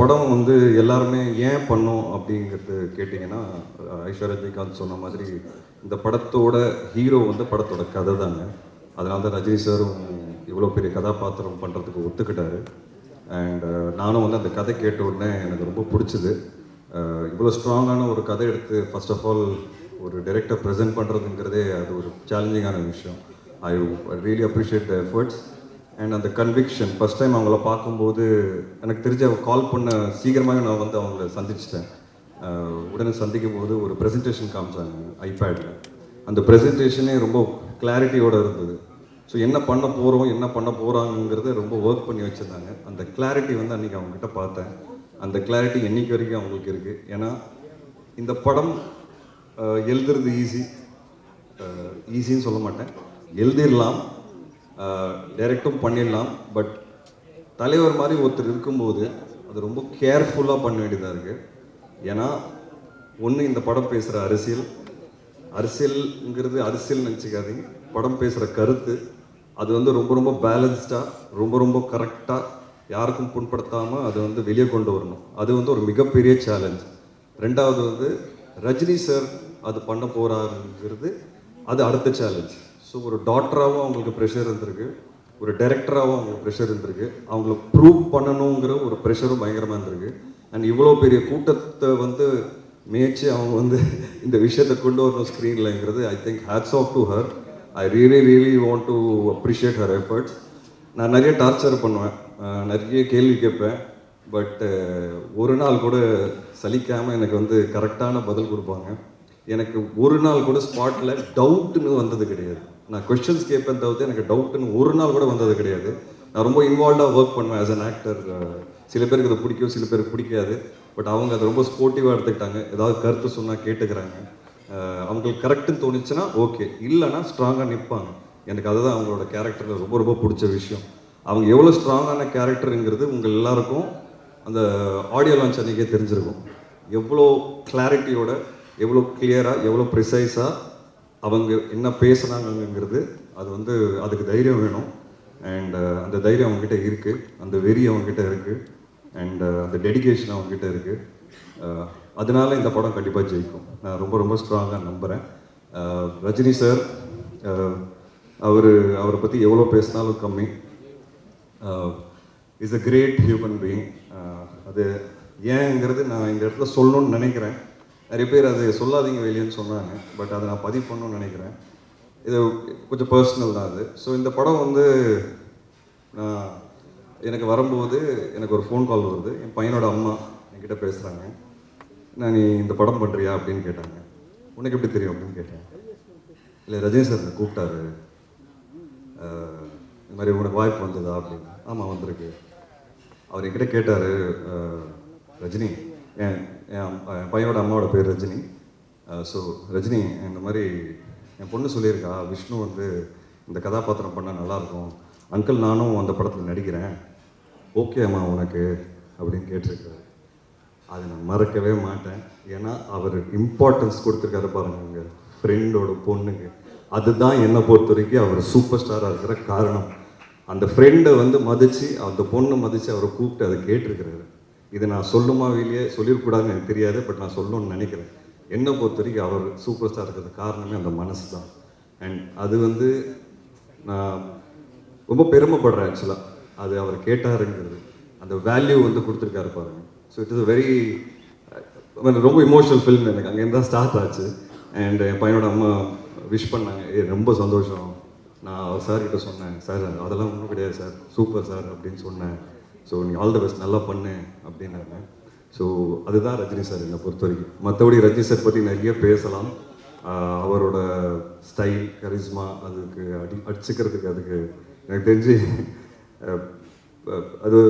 படம் வந்து எல்லாருமே ஏன் பண்ணோம் அப்படிங்கிறது கேட்டிங்கன்னா ஐஸ்வர்யா ரஜினிகாந்த் சொன்ன மாதிரி இந்த படத்தோட ஹீரோ வந்து படத்தோட கதை தாங்க. அதனால தான் ரஜினி சாரும் இவ்வளோ பெரிய கதாபாத்திரம் பண்ணுறதுக்கு ஒத்துக்கிட்டாரு. அண்ட் நானும் வந்து அந்த கதை கேட்ட உடனே எனக்கு ரொம்ப பிடிச்சது. இவ்வளோ ஸ்ட்ராங்கான ஒரு கதை எடுத்து ஃபர்ஸ்ட் ஆஃப் ஆல் ஒரு டைரக்டர் ப்ரெசென்ட் பண்ணுறதுங்கிறதே அது ஒரு சேலஞ்சிங்கான விஷயம். I really appreciate the efforts and அந்த கன்விக்ஷன் ஃபர்ஸ்ட் டைம் அவங்கள பார்க்கும்போது எனக்கு தெரிஞ்ச அவங்க கால் பண்ண சீக்கிரமாகவே நான் வந்து அவங்கள சந்திச்சிட்டேன். உடனே சந்திக்கும் போது ஒரு ப்ரெசன்டேஷன் காமிச்சாங்க ஐபேடில் அந்த ப்ரெசன்டேஷனே ரொம்ப கிளாரிட்டியோடு இருந்தது. ஸோ என்ன பண்ண போகிறோம் என்ன பண்ண போகிறாங்கிறத ரொம்ப ஒர்க் பண்ணி வச்சுருந்தாங்க. அந்த கிளாரிட்டி வந்து அன்றைக்கி அவங்ககிட்ட பார்த்தேன். அந்த கிளாரிட்டி என்றைக்கு வரைக்கும் அவங்களுக்கு இருக்குது ஏன்னா இந்த படம் எழுதுறது ஈஸி ஈஸின்னு சொல்ல மாட்டேன். எழுதிடலாம் டைரக்டும் பண்ணிடலாம் பட் தலைவர் மாதிரி ஒருத்தர் இருக்கும்போது அது ரொம்ப கேர்ஃபுல்லாக பண்ண வேண்டியதாக இருக்குது ஏன்னா ஒன்று இந்த படம் பேசுகிற அரசியல். அரசியல்ங்கிறது அரசியல் நினச்சிக்காதீங்க. படம் பேசுகிற கருத்து. அது வந்து ரொம்ப ரொம்ப பேலன்ஸ்டாக ரொம்ப ரொம்ப கரெக்டாக யாருக்கும் புண்படுத்தாமல் அதை வந்து வெளியே கொண்டு வரணும். அது வந்து ஒரு மிகப்பெரிய சேலஞ்ச் ரெண்டாவது வந்து ரஜினி சார் அது பண்ண போகிறாருங்கிறது அது அடுத்த சேலஞ்ச் ஸோ ஒரு டாக்டராகவும் அவங்களுக்கு ப்ரெஷர் இருந்திருக்கு. ஒரு டைரக்டராகவும் அவங்களுக்கு ப்ரெஷர் இருந்திருக்கு. அவங்கள ப்ரூவ் பண்ணணுங்கிற ஒரு ப்ரெஷரும் பயங்கரமாக இருந்திருக்கு. அண்ட் இவ்வளோ பெரிய கூட்டத்தை வந்து மேய்ச்சி அவங்க வந்து இந்த விஷயத்தை கொண்டு வரணும் ஸ்க்ரீன்லங்கிறது I think hats off to her I really really want to appreciate her efforts நான் நிறைய டார்ச்சர் பண்ணுவேன். நிறைய கேள்வி கேட்பேன். பட் ஒரு நாள் கூட சலிக்காமல் எனக்கு வந்து கரெக்டான பதில் கொடுப்பாங்க. எனக்கு ஒரு நாள் கூட ஸ்பாட்டில் டவுட்டுன்னு வந்தது கிடையாது. நான் கொஸ்டின்ஸ் கேட்பேன் தவிர்த்து எனக்கு டவுட்டுன்னு ஒரு நாள் கூட வந்தது கிடையாது. நான் ரொம்ப இன்வால்வ்டாக ஒர்க் பண்ணுவேன் ஆஸ் அன் ஆக்டர் சில பேருக்கு அது பிடிக்கும் சில பேருக்கு பிடிக்காது. பட் அவங்க அதை ரொம்ப ஸ்போர்ட்டிவாக எடுத்துக்கிட்டாங்க. ஏதாவது கருத்து சொன்னால் கேட்டுக்கிறாங்க. அவங்களுக்கு கரெக்டுன்னு தோணுச்சுன்னா ஓகே இல்லைன்னா ஸ்ட்ராங்காக நிற்பாங்க எனக்கு அதுதான் அவங்களோட கேரக்டரில் ரொம்ப ரொம்ப பிடிச்ச விஷயம். அவங்க எவ்வளோ ஸ்ட்ராங்கான கேரக்டருங்கிறது உங்கள் எல்லாருக்கும் அந்த ஆடியோ லான்ச் அன்றைக்கே தெரிஞ்சிருக்கும். எவ்வளோ கிளாரிட்டியோட எவ்வளோ கிளியராக எவ்வளோ ப்ரிசைஸாக அவங்க என்ன பேசுனாங்கங்கிறது அது வந்து அதுக்கு தைரியம் வேணும். அண்ட் uh, அந்த தைரியம் அவங்ககிட்ட இருக்குது அந்த வெறி அவங்ககிட்ட இருக்குது அண்ட் uh, அந்த டெடிகேஷன் அவங்ககிட்ட இருக்குது uh, அதனால இந்த படம் கண்டிப்பாக ஜெயிக்கும். நான் ரொம்ப ரொம்ப ஸ்ட்ராங்காக நம்புகிறேன் ரஜினி சார் அவர் அவரை பற்றி எவ்வளோ பேசினாலும் கம்மி. Is a great human being அது ஏங்கிறது நான் இந்த இடத்துல சொல்லணும்னு நினைக்கிறேன். நிறைய பேர் அது சொல்லாதீங்க வெளியேன்னு சொன்னாங்க. பட் அதை நான் பதிவு பண்ணணும்னு நினைக்கிறேன். இது கொஞ்சம் பர்சனல் தான் அது. ஸோ இந்த படம் வந்து நான் எனக்கு வரும்போது எனக்கு ஒரு ஃபோன் கால் வருது. என் பையனோட அம்மா என்கிட்ட பேசுகிறாங்க நான் நீ இந்த படம் பண்ணுறியா அப்படின்னு கேட்டாங்க. உனக்கு எப்படி தெரியும் அப்படின்னு கேட்டேன். இல்லை ரஜினி சார் கூப்பிட்டாரு. இந்த மாதிரி உனக்கு வாய்ப்பு வந்ததா? அப்படின்னு. ஆமாம் வந்திருக்கு. அவர் என்கிட்ட கேட்டார் ரஜினி ஏன் என் பையனோட அம்மாவோட பேர் ரஜினி. ஸோ ரஜினி இந்த மாதிரி என் பொண்ணு சொல்லியிருக்கா விஷ்ணு வந்து இந்த கதாபாத்திரம் பண்ணால் நல்லாயிருக்கும் அங்கிள் நானும் அந்த படத்தில் நடிக்கிறேன். ஓகே அம்மா உனக்கு அப்படின்னு கேட்டிருக்காரு. அதை நான் மறக்கவே மாட்டேன். ஏன்னா அவர் இம்பார்ட்டன்ஸ் கொடுத்துருக்காரு பாருங்க ஃப்ரெண்டோட பொண்ணுக்கு. அதுதான் என்னை பொறுத்த வரைக்கும் அவர் சூப்பர் ஸ்டாராக இருக்கிற காரணம். அந்த ஃப்ரெண்டை வந்து மதித்து அந்த பொண்ணை மதித்து அவரை கூப்பிட்டு அதை கேட்டிருக்கிறாரு. இதை நான் சொல்லுமா வெளியே சொல்லிடக்கூடாதுன்னு எனக்கு தெரியாது பட் நான் சொல்லணும்னு நினைக்கிறேன். என்னை பொறுத்த வரைக்கும் அவர் சூப்பர் ஸ்டார் இருக்கிறது காரணமே அந்த மனசு தான் அண்ட் அது வந்து நான் ரொம்ப பெருமைப்படுறேன் ஆக்சுவலாக அது அவர் கேட்டாருங்கிறது. அந்த வேல்யூ வந்து கொடுத்துருக்காரு பாருங்க. ஸோ இட் இஸ் வெரி ரொம்ப இமோஷனல் ஃபில்ம் எனக்கு. அங்கேருந்து தான் ஸ்டார்ட் ஆச்சு. அண்ட் என் பையனோட அம்மா விஷ் பண்ணாங்க. ஏ ரொம்ப சந்தோஷம். நான் அவர் சார்கிட்ட சொன்னேன் சார் அதெல்லாம் ஒன்றும் கிடையாது சார் சூப்பர் சார் அப்படின்னு சொன்னேன். ஸோ நீ ஆல் த பெஸ்ட் நல்லா பண்ணு அப்படின்னாங்க. ஸோ அதுதான் ரஜினி சார் என்னை பொறுத்த வரைக்கும் மற்றபடி ரஜினி சார் பற்றி நிறைய பேசலாம். அவரோட ஸ்டைல் கரிஸ்மா அதுக்கு அடி அடிச்சுக்கிறதுக்கு அதுக்கு எனக்கு தெரிஞ்சு அது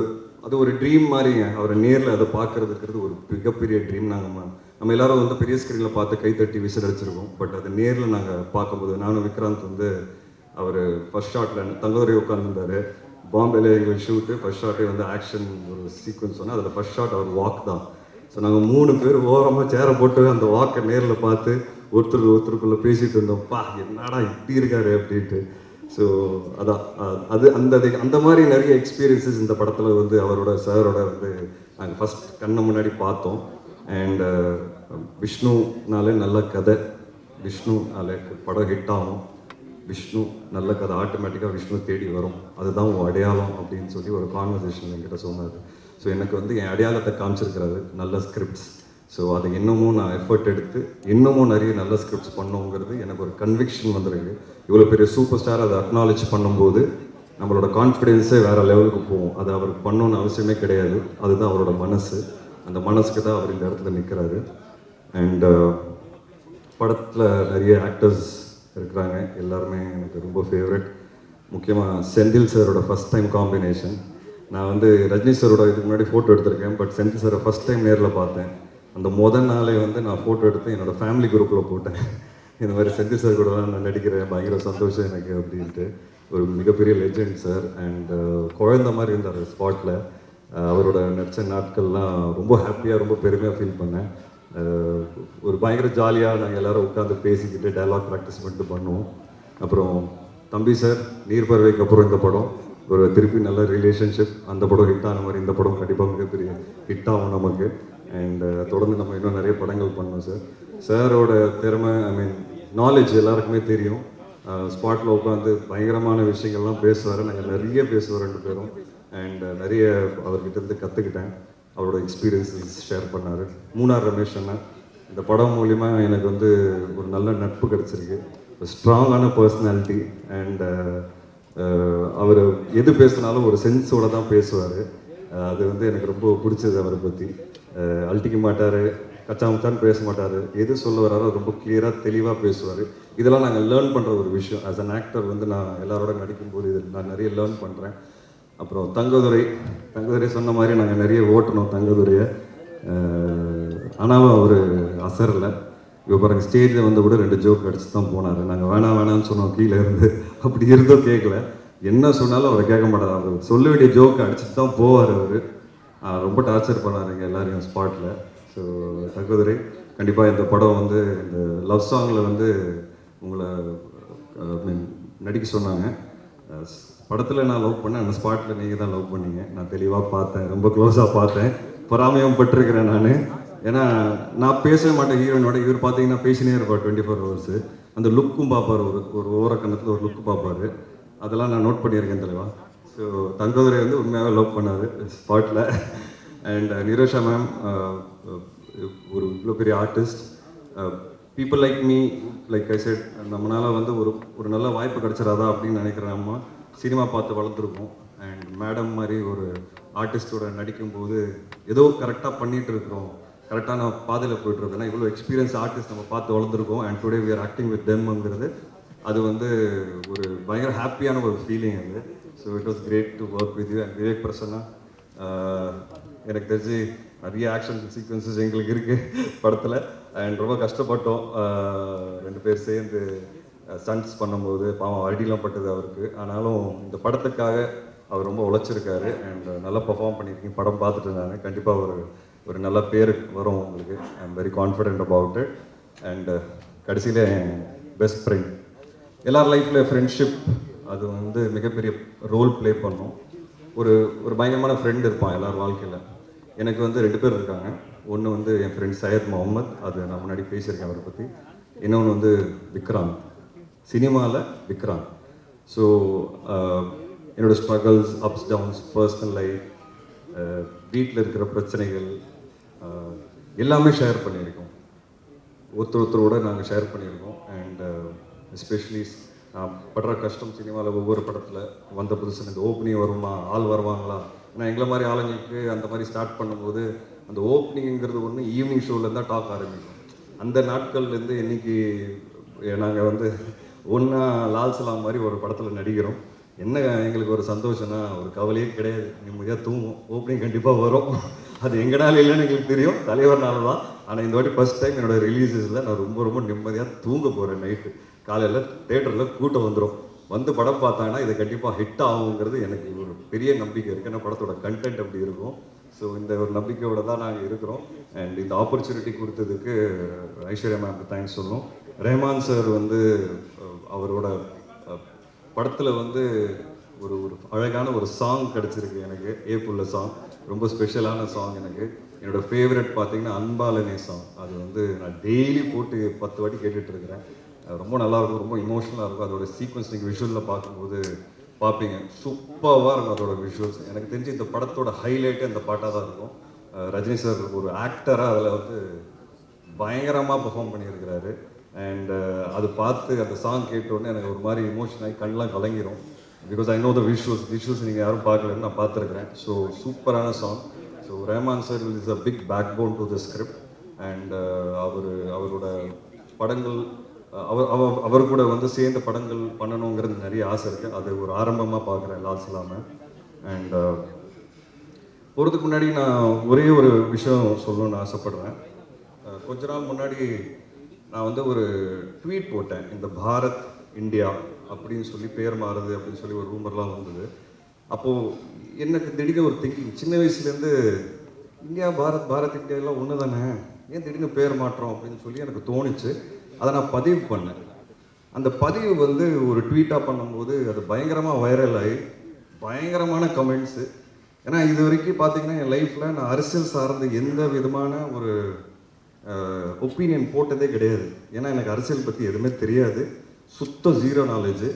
அது ஒரு ட்ரீம் மாதிரிங்க. அவரை நேரில் அதை பார்க்குறதுக்கிறது ஒரு மிகப்பெரிய ட்ரீம் நாங்கள் நம்ம எல்லாரும் வந்து பெரிய ஸ்க்ரீனில் பார்த்து கைத்தட்டி விசில் அடிச்சிருக்கோம். பட் அது நேரில் நாங்கள் பார்க்கும்போது நானும் விக்ராந்த் வந்து அவர் ஃபர்ஸ்ட் ஷாட்டில் தங்கதுரை உட்காந்துருந்தாரு பாம்பேல எங்கள் ஷூட்டு ஃபர்ஸ்ட் ஷாட்டே வந்து ஆக்ஷன் ஒரு சீக்வன்ஸ் சொன்னால் அதில் ஃபர்ஸ்ட் ஷாட் அவர் வாக் தான். ஸோ நாங்கள் மூணு பேர் ஓரமாக சேரை போட்டு அந்த வாக்கை நேரில் பார்த்து ஒருத்தர் ஒருத்தருக்குள்ளே பேசிகிட்டு இருந்தோம். பா என்னடா இப்படி இருக்காரு அப்படின்ட்டு. ஸோ அதான். அது அந்த அந்த மாதிரி நிறைய எக்ஸ்பீரியன்சஸ் இந்த படத்தில் வந்து அவரோட சாரோட வந்து நாங்கள் ஃபஸ்ட் கண்ணை முன்னாடி பார்த்தோம். அண்ட் விஷ்ணுனாலே நல்ல கதை. விஷ்ணுனாலே படம் ஹிட் ஆகும். விஷ்ணு நல்ல கதை ஆட்டோமேட்டிக்காக விஷ்ணு தேடி வரும். அதுதான் உன் அடையாளம் அப்படின்னு சொல்லி ஒரு கான்வர்சேஷன் என்கிட்ட சொன்னார். ஸோ எனக்கு வந்து என் அடையாளத்தை காமிச்சிருக்கிறாரு நல்ல ஸ்கிரிப்ட்ஸ் ஸோ அதை இன்னமும் நான் எஃபர்ட் எடுத்து இன்னமும் நிறைய நல்ல ஸ்கிரிப்ட்ஸ் பண்ணுங்கிறது எனக்கு ஒரு கன்விக்ஷன் வந்துருக்கு. இவ்வளோ பெரிய சூப்பர் ஸ்டார் அதை அக்னாலேஜ் பண்ணும்போது நம்மளோட கான்ஃபிடென்ஸே வேறு லெவலுக்கு போகும். அது அவர் பண்ணணும்னு அவசியமே கிடையாது. அதுதான் அவரோட மனசு. அந்த மனசுக்கு தான் அவர் இந்த இடத்துல நிற்கிறாரு அண்ட் படத்தில் நிறைய ஆக்டர்ஸ் இருக்கிறாங்க. எல்லாருமே எனக்கு ரொம்ப ஃபேவரட் முக்கியமாக செந்தில் சாரோட ஃபஸ்ட் டைம் காம்பினேஷன் நான் வந்து ரஜினி சாரோட இதுக்கு முன்னாடி ஃபோட்டோ எடுத்திருக்கேன். பட் செந்தில் சாரை ஃபஸ்ட் டைம் நேரில் பார்த்தேன். அந்த முதல் நாளே வந்து நான் ஃபோட்டோ எடுத்து என்னோட ஃபேமிலி குரூப்பில் போட்டேன். இந்த மாதிரி செந்தில் சார் கூட நான் நடிக்கிறேன். பயங்கர சந்தோஷம் எனக்கு அப்படின்ட்டு. ஒரு மிகப்பெரிய லெஜெண்ட் சார் அண்ட் குழந்த மாதிரி இருந்தார் ஸ்பாட்டில் அவரோட நடிச்ச நாட்கள்லாம் ரொம்ப ஹாப்பியாக ரொம்ப பெருமையாக ஃபீல் பண்ணேன். ஒரு பயங்கர ஜாலியாக நாங்கள் எல்லோரும் உட்காந்து பேசிக்கிட்டு டைலாக் ப்ராக்டிஸ் பண்ணிட்டு பண்ணுவோம் அப்புறம் தம்பி சார் நீர்பறவைக்கு அப்புறம் இந்த படம். ஒரு திருப்பி நல்ல ரிலேஷன்ஷிப் அந்த படம் ஹிட் ஆன மாதிரி இந்த படம் கண்டிப்பாக மிகப்பெரிய ஹிட் ஆகும் நமக்கு. அண்ட் தொடர்ந்து நம்ம இன்னும் நிறைய படங்கள் பண்ணோம் சார் சாரோட திறமை ஐ மீன் நாலேஜ் எல்லாருக்குமே தெரியும். ஸ்பாட்டில் உட்காந்து பயங்கரமான விஷயங்கள்லாம் பேசுவார். நாங்கள் நிறைய பேசுவோம் ரெண்டு பேரும். அண்ட் நிறைய அவர்கிட்ட இருந்து கற்றுக்கிட்டேன் அவரோட எக்ஸ்பீரியன்ஸஸ் ஷேர் பண்ணார். மூணார் ரமேஷ் அண்ணா இந்த படம் மூலிமா எனக்கு வந்து ஒரு நல்ல நட்பு கிடச்சிருக்கு. ஒரு ஸ்ட்ராங்கான பர்சனாலிட்டி அண்ட் அவர் எது பேசினாலும் ஒரு சென்ஸோட தான் பேசுவார். Uh, அது வந்து எனக்கு ரொம்ப பிடிச்சது அவரை பற்றி uh, அழட்டிக்க மாட்டார் கச்சாமச்சான்னு பேச மாட்டார். எது சொல்ல வராரோ ரொம்ப கிளியராக தெளிவாக பேசுவார். இதெல்லாம் நாங்கள் லேர்ன் பண்ணுற ஒரு விஷயம். ஆஸ் அன் ஆக்டர் வந்து நான் எல்லாரோட நடிக்கும்போது இதில் நான் நிறைய லேர்ன் பண்ணுறேன் அப்புறம் தங்கதுரை தங்கதுரை சொன்ன மாதிரி நாங்கள் நிறைய ஓட்டணும் தங்கதுரையை. ஆனாலும் அவர் அசரில். இப்போ பாருங்க ஸ்டேஜில் வந்து கூட ரெண்டு ஜோக் அடிச்சு தான் போனார். நாங்கள் வேணாம் வேணாம்னு சொன்னோம் கீழே இருந்து. அப்படி இருந்தோ கேட்கல என்ன சொன்னாலும் அவரை கேட்க மாட்டார். அவர் சொல்ல வேண்டிய ஜோக் அடிச்சுட்டு தான் போவார் அவர். ரொம்ப டார்ச்சர் பண்ணார் எங்கள் எல்லாரையும் ஸ்பாட்டில் ஸோ தகுதிரை கண்டிப்பாக இந்த படம் வந்து இந்த லவ் சாங்கில் வந்து உங்களை I நடிக்க சொன்னாங்க. படத்தில் நான் லவ் பண்ணேன். அந்த ஸ்பாட்டில் நீங்கள் தான் லவ் பண்ணீங்க. நான் தெளிவாக பார்த்தேன். ரொம்ப க்ளோஸாக பார்த்தேன். பொறாமையும் பட்டிருக்கிறேன் நான். ஏன்னா நான் பேசவே மாட்டேன் ஹீரோயினோட இவர் பார்த்தீங்கன்னா பேசினே இருப்பார் டுவெண்ட்டி ஃபோர் ஹவர்ஸு அந்த லுக்கும் பார்ப்பார். ஒரு ஒரு ஓர கண்ணத்தில் ஒரு லுக்கு பார்ப்பாரு. அதெல்லாம் நான் நோட் பண்ணியிருக்கேன் தலைவா ஸோ தங்கதுரை வந்து உண்மையாகவே லவ் பண்ணார் ஸ்பாட்டில் அண்ட் நிரோஷா மேம் ஒரு இவ்வளோ பெரிய artist people like me like I said நம்மளால் வந்து ஒரு ஒரு நல்ல வாய்ப்பு கிடைச்சிடாதா அப்படின்னு நினைக்கிறேன் நம்ம சினிமா பார்த்து வளர்த்துருக்கோம் அண்ட் மேடம் மாதிரி ஒரு ஆர்டிஸ்டோட நடிக்கும்போது ஏதோ கரெக்டாக பண்ணிட்டு இருக்கிறோம். கரெக்டான பாதையில் போயிட்டு ஏன்னா இவ்வளோ எக்ஸ்பீரியன்ஸ் ஆர்டிஸ்ட் நம்ம பார்த்து வளர்ந்துருக்கோம். And today we are acting with தெம்ங்கிறது அது வந்து ஒரு பயங்கர ஹாப்பியான ஒரு ஃபீலிங் அது. So it was great to work with you and Vivek Prasanna எனக்கு தெரிஞ்சு நிறைய ஆக்ஷன் சீக்வன்சஸ் எங்களுக்கு இருக்குது படத்தில். அண்ட் ரொம்ப கஷ்டப்பட்டோம். ரெண்டு பேர் சேர்ந்து ஸ்டண்ட்ஸ் பண்ணும்போது பாவம் அடிலாம் பட்டது அவருக்கு. ஆனாலும் இந்த படத்துக்காக அவர் ரொம்ப உழைச்சிருக்காரு. அண்ட் நல்லா பெர்ஃபார்ம் பண்ணியிருக்கீங்க. படம் பார்த்துட்டு இருந்தாங்க. கண்டிப்பாக ஒரு ஒரு நல்ல பேர் வரும் உங்களுக்கு. I am very confident about it and கடைசியில் பெஸ்ட் ஃப்ரெண்ட் எல்லார் லைஃப்பில் ஃப்ரெண்ட்ஷிப் அது வந்து மிகப்பெரிய ரோல் ப்ளே பண்ணும். ஒரு ஒரு பயங்கரமான ஃப்ரெண்ட் இருப்பான் எல்லார் வாழ்க்கையில். எனக்கு வந்து ரெண்டு பேர் இருக்காங்க. ஒன்று வந்து என் ஃப்ரெண்ட் சையத் முகமது அது நான் முன்னாடி பேசியிருக்கேன் அவரை பற்றி இன்னொன்று வந்து விக்ராந்த். சினிமாவில் விக்ராந்த். ஸோ என்னோட struggles ups downs personal life வீட்டில் இருக்கிற பிரச்சனைகள் எல்லாமே ஷேர் பண்ணியிருக்கோம். ஒருத்தர் ஒருத்தரோட நாங்கள் ஷேர் பண்ணியிருக்கோம் அண்ட் எஸ்பெஷலி படுற கஷ்டம் சினிமாவில் ஒவ்வொரு படத்தில் வந்த புதுசில் இந்த ஓப்பனிங் வருமா ஆள் வருவாங்களா? ஏன்னா எங்களை மாதிரி ஆளுங்களுக்கு அந்த மாதிரி ஸ்டார்ட் பண்ணும்போது அந்த ஓப்பனிங்கிறது ஒன்று ஈவினிங் ஷோவில் தான் டாக் ஆரம்பிக்கும். அந்த நாட்கள்லேருந்து இன்னைக்கு நாங்கள் வந்து ஒன்றா லால் சலாம் மாதிரி ஒரு படத்தில் நடிக்கிறோம். என்ன எங்களுக்கு ஒரு சந்தோஷம்னா ஒரு கவலையே கிடையாது. நிம்மதியாக தூங்கும் ஓப்பனிங் கண்டிப்பாக வரும். அது எங்கனால இல்லைன்னு எங்களுக்கு தெரியும். தலைவர்னால தான் ஆனால் இந்த வாட்டி ஃபர்ஸ்ட் டைம் என்னோட ரிலீஸஸில் நான் ரொம்ப ரொம்ப நிம்மதியாக தூங்க போகிறேன் நைட்டு காலையில் தேட்டரில் கூட்டம் வந்துடும் வந்து படம் பார்த்தாங்கன்னா இது கண்டிப்பாக ஹிட் ஆகுங்கிறது எனக்கு ஒரு பெரிய நம்பிக்கை இருக்குது ஏன்னா படத்தோட கண்டென்ட் அப்படி இருக்கும். ஸோ இந்த ஒரு நம்பிக்கையோடு தான் நாங்கள் இருக்கிறோம். அண்ட் இந்த ஆப்பர்ச்சுனிட்டி கொடுத்ததுக்கு ஐஸ்வர்யா மேம்க்கு தேங்க்ஸ் சொல்லணும். ரஹ்மான் சார் வந்து அவரோட படத்தில் வந்து ஒரு ஒரு அழகான ஒரு சாங் கிடச்சிருக்கு எனக்கு. ஏ புள்ள சாங் ரொம்ப ஸ்பெஷலான சாங் எனக்கு. என்னோட ஃபேவரட் பார்த்தீங்கன்னா அன்பாலனே சாங் அது வந்து நான் டெய்லி போட்டு பத்து வாட்டி கேட்டுட்ருக்கிறேன் அது ரொம்ப நல்லாயிருக்கும் ரொம்ப இமோஷனலாக இருக்கும். அதோட சீக்வன்ஸ் நீங்கள் விஷுவலில் பார்க்கும்போது பார்ப்பீங்க. சூப்பராக இருக்கும் அதோட விஷுவல்ஸ் எனக்கு தெரிஞ்சு இந்த படத்தோட ஹைலைட்டே அந்த பாட்டாக தான் இருக்கும். ரஜினி சார் ஒரு ஆக்டராக அதில் வந்து பயங்கரமாக பெர்ஃபார்ம் பண்ணியிருக்கிறாரு. அண்ட் அது பார்த்து அந்த சாங் கேட்டோடனே எனக்கு ஒரு மாதிரி இமோஷன் ஆகி கண்ணெலாம் கலங்கிரும். Because I know the visuals visuals நீங்கள் யாரும் பார்க்கலன்னு நான் பார்த்துருக்குறேன். ஸோ சூப்பரான song so Rahman sir is a big backbone to the script and அவர் அவரோட படங்கள் அவர் அவர் அவர் கூட வந்து சேர்ந்த படங்கள் பண்ணணுங்கிறது நிறைய ஆசை இருக்குது அது ஒரு ஆரம்பமாக பார்க்குறேன் லாஸ் இல்லாமல் அண்ட் போகிறதுக்கு முன்னாடி நான் ஒரே ஒரு விஷயம் சொல்லணும்னு ஆசைப்படுறேன். கொஞ்ச நாள் முன்னாடி நான் வந்து ஒரு ட்வீட் போட்டேன். இந்த பாரத் இந்தியா அப்படின்னு சொல்லி பேர் மாறுது அப்படின்னு சொல்லி ஒரு ரூமர்லாம் வந்தது. அப்போது எனக்கு திடீர்னு ஒரு திங்கிங் சின்ன வயசுலேருந்து இந்தியா பாரத் பாரத் இந்தியா எல்லாம் ஒன்று தானே ஏன் திடீர்னு பேர் மாற்றம் அப்படின்னு சொல்லி எனக்கு தோணுச்சு. அதை நான் பதிவு பண்ணேன். அந்த பதிவு வந்து ஒரு ட்வீட்டாக பண்ணும்போது அது பயங்கரமாக வைரல் ஆகி பயங்கரமான கமெண்ட்ஸு ஏன்னா இது வரைக்கும் பார்த்தீங்கன்னா என் லைஃப்பில் நான் அரசியல் சார்ந்த எந்த விதமான ஒரு ஒப்பீனியன் போட்டதே கிடையாது. ஏன்னா எனக்கு அரசியல் பற்றி எதுவுமே தெரியாது. சுத்த ஜீரோ நாலேஜு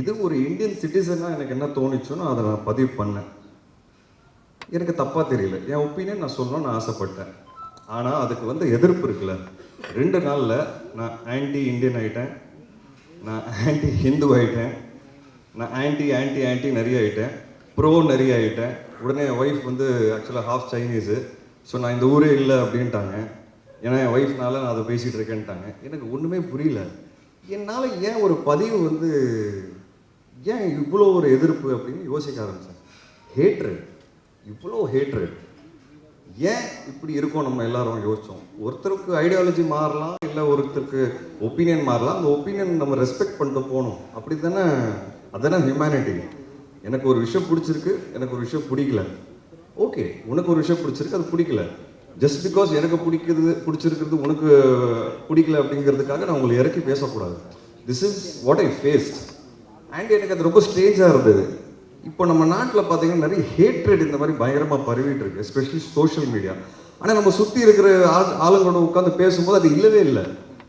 இது ஒரு இந்தியன் சிட்டிசனாக எனக்கு என்ன தோணுச்சோன்னு அதை நான் பதிவு பண்ணேன். எனக்கு தப்பாக தெரியல. என் ஒப்பீனியன் நான் சொல்லணும்னு ஆசைப்பட்டேன். ஆனால் அதுக்கு வந்து எதிர்ப்பு இருக்குல்ல. ரெண்டு நாளில் நான் ஆன்டி இந்தியன் ஆகிட்டேன் நான் ஆன்டி ஹிந்து ஆகிட்டேன் நான் ஆன்டி ஆன்டி ஆன்டி நிறைய ஆகிட்டேன் ப்ரோ நிறைய ஆகிட்டேன் உடனே என் ஒய்ஃப் வந்து ஆக்சுவலாக ஹாஃப் சைனீஸு ஸோ நான் இந்த ஊரே இல்லை அப்படின்ட்டாங்க. ஏன்னா என் ஒய்ஃப்னால நான் அதை பேசிகிட்டு இருக்கேன்ட்டாங்க. எனக்கு ஒன்றுமே புரியல. என்னால் ஏன் ஒரு பதிவு வந்து ஏன் இவ்வளோ ஒரு எதிர்ப்பு அப்படின்னு யோசிக்க ஆரம்பித்தேன் ஹேட்ரு இவ்வளோ ஹேட்ரு ஏன் இப்படி இருக்கோம் நம்ம எல்லாரும் யோசிச்சோம்? ஒருத்தருக்கு ஐடியாலஜி மாறலாம் இல்லை ஒருத்தருக்கு ஒப்பீனியன் மாறலாம். அந்த ஒப்பீனியன் நம்ம ரெஸ்பெக்ட் பண்ணிட்டு போகணும். அப்படி தானே அதுதானே ஹியூமனிட்டி எனக்கு ஒரு விஷயம் பிடிச்சிருக்கு எனக்கு ஒரு விஷயம் பிடிக்கல. ஓகே உனக்கு ஒரு விஷயம் பிடிச்சிருக்கு அது பிடிக்கல. ஜஸ்ட் பிகாஸ் எனக்கு பிடிக்கிறது பிடிச்சிருக்கிறது உனக்கு பிடிக்கல அப்படிங்கிறதுக்காக நான் உங்களை இறக்கி பேசக்கூடாது. This is what I faced and எனக்கு அது ரொம்ப ஸ்ட்ரேஞ்சாக இருந்தது. இப்போ நம்ம நாட்டில் பார்த்தீங்கன்னா நிறைய ஹேட்ரட் இந்த மாதிரி பயங்கரமாக பரவிட்டு இருக்கு எஸ்பெஷலி சோஷியல் மீடியா ஆனால் நம்ம சுற்றி இருக்கிற ஆள் ஆளுங்களோட உட்காந்து பேசும்போது அது இல்லவே இல்லை.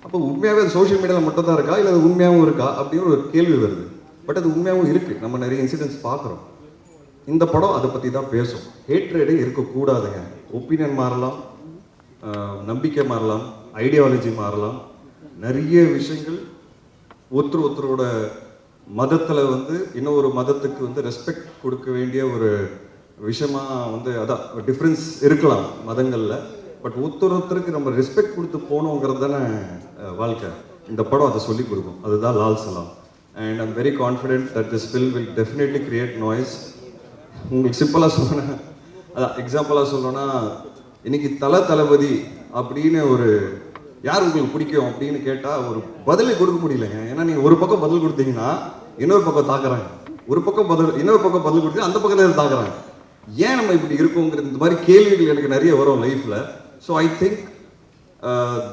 அப்போ உண்மையாகவே அது சோஷியல் மீடியாவில் மட்டும் தான் இருக்கா? இல்லை அது உண்மையாகவும் இருக்கா? அப்படின்னு ஒரு கேள்வி வருது. பட் அது உண்மையாகவும் இருக்குது நம்ம நிறைய இன்சிடென்ட்ஸ் பார்க்குறோம் இந்த படம் அதை பற்றி தான் பேசும். ஹேட்ரேடே இருக்கக்கூடாதுங்க. ஒப்பீனியன் மாறலாம் நம்பிக்கை மாறலாம் ஐடியாலஜி மாறலாம். நிறைய விஷயங்கள் ஒருத்தர் ஒருத்தரோட மதத்தில் வந்து இன்னொரு மதத்துக்கு வந்து ரெஸ்பெக்ட் கொடுக்க வேண்டிய ஒரு விஷயமா வந்து அதான் டிஃப்ரென்ஸ் இருக்கலாம் மதங்களில். பட் ஒருத்தர் ஒருத்தருக்கு நம்ம ரெஸ்பெக்ட் கொடுத்து போகணுங்கிறது தானே வாழ்க்கை. இந்த படம் அதை சொல்லிக் கொடுக்கும். அதுதான் Lal Salaam. And I'm very confident that this film will definitely create noise உங்களுக்கு சிம்பிளாக சொல்லணும் அதான் எக்ஸாம்பிளாக சொல்லணும்னா இன்னைக்கு தல தளபதி அப்படின்னு ஒரு யார் உங்களுக்கு பிடிக்கும் அப்படின்னு கேட்டால் ஒரு பதிலை கொடுக்க முடியலங்க ஏன்னா நீங்கள் ஒரு பக்கம் பதில் கொடுத்தீங்கன்னா இன்னொரு பக்கம் தாக்குறாங்க ஒரு பக்கம் பதில் இன்னொரு பக்கம் பதில் கொடுத்து அந்த பக்கத்துல இருந்து தாக்குறாங்க ஏன் நம்ம இப்படி இருக்கோங்கிறது இந்த மாதிரி கேள்விகள் எனக்கு நிறைய வரும் லைஃப்பில் so I think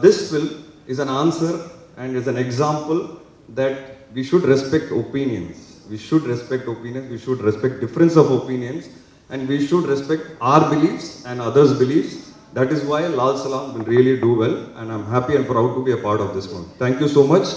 this will is an answer and is an example that we should respect opinions We should respect opinions. We should respect difference of opinions, and we should respect our beliefs and others' beliefs. That is why Lal Salam will really do well, and I'm happy and proud to be a part of this one. Thank you so much.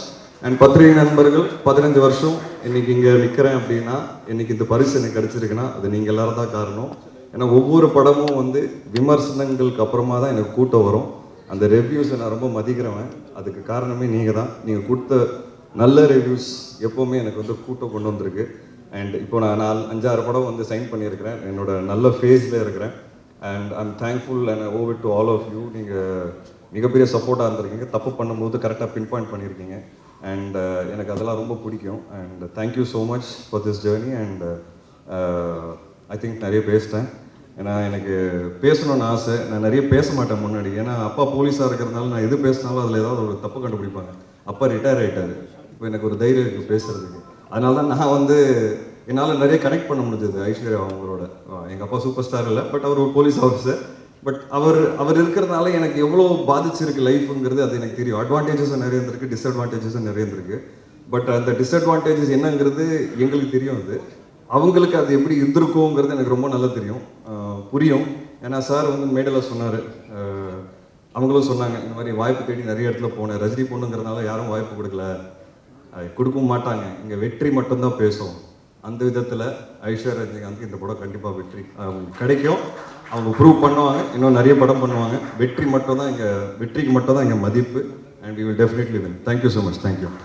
And பத்திரிகை நண்பர்கள் பதினஞ்சு வருஷம் இன்னைக்கு இங்கே நிற்கிறேன் அப்படின்னா இன்னைக்கு இந்த பரிசு எனக்கு கிடச்சிருக்குன்னா அது நீங்கள் எல்லாரும் தான் காரணம். ஏன்னா ஒவ்வொரு படமும் வந்து விமர்சனங்களுக்கு அப்புறமா தான் எனக்கு கூட்டம் வரும். அந்த ரெவ்யூஸை நான் ரொம்ப மதிக்கிறவன். அதுக்கு காரணமே நீங்கள் தான். நீங்கள் கொடுத்த நல்ல ரிவ்யூஸ் எப்போவுமே எனக்கு வந்து கூட்டம் கொண்டு வந்திருக்கு. அண்ட் இப்போ நான் நாலு அஞ்சாறு படம் வந்து சைன் பண்ணியிருக்கிறேன். என்னோட நல்ல ஃபேஸில் இருக்கிறேன். And I'm thankful and over to all of you நீங்கள் மிகப்பெரிய சப்போர்ட்டாக இருந்திருக்கீங்க. தப்பு பண்ணும்போது கரெக்டாக பின் பாயிண்ட் பண்ணியிருக்கீங்க அண்ட் uh, எனக்கு அதெல்லாம் ரொம்ப பிடிக்கும். And thank you so much for this journey and I think நிறைய பேசிட்டேன். ஏன்னா எனக்கு பேசணும்னு ஆசை. நான் நிறைய பேச மாட்டேன் முன்னாடி. ஏன்னா அப்பா போலீஸாக இருக்கிறதுனால நான் எது பேசினாலும் அதில் ஏதாவது ஒரு தப்பு கண்டுபிடிப்பாங்க. அப்பா ரிட்டையர் ஆகிட்டாரு இப்போ எனக்கு ஒரு தைரியம் இருக்குது பேசுகிறதுக்கு அதனால தான் நான் வந்து என்னால் நிறைய கனெக்ட் பண்ண முடிஞ்சது ஐஸ்வர்யா அவங்களோட எங்கள் அப்பா சூப்பர் ஸ்டார் இல்லை பட் அவர் ஒரு போலீஸ் ஆஃபீஸர் பட் அவர் அவர் இருக்கிறதுனால எனக்கு எவ்வளோ பாதிச்சிருக்கு லைஃப்ங்கிறது அது எனக்கு தெரியும். அட்வான்டேஜஸும் நிறைய இருந்திருக்கு டிஸ்அட்வான்டேஜஸும் நிறைய இருந்திருக்கு. பட் அந்த டிஸ்அட்வான்டேஜஸ் என்னங்கிறது எங்களுக்கு தெரியும் அது. அவங்களுக்கு அது எப்படி இருந்திருக்குங்கிறது எனக்கு ரொம்ப நல்லா தெரியும். புரியும். ஏன்னா சார் வந்து மேடையில் சொன்னார். அவங்களும் சொன்னாங்க இந்த மாதிரி வாய்ப்பு தேடி நிறைய இடத்துல போனேன் ரஜினி பொண்ணுங்கிறதுனால யாரும் வாய்ப்பு கொடுக்கல. அது கொடுக்கவும் மாட்டாங்க. இங்கே வெற்றி மட்டும்தான் பேசும். அந்த விதத்தில் ஐஸ்வர்யா ரஜினிகாந்த் இந்த படம் கண்டிப்பாக வெற்றி கிடைக்கும். அவங்க ப்ரூவ் பண்ணுவாங்க. இன்னும் நிறைய படம் பண்ணுவாங்க. வெற்றி மட்டும் தான் இங்கே வெற்றிக்கு மட்டும் தான் இங்கே மதிப்பு. And you will definitely win thank you so much thank you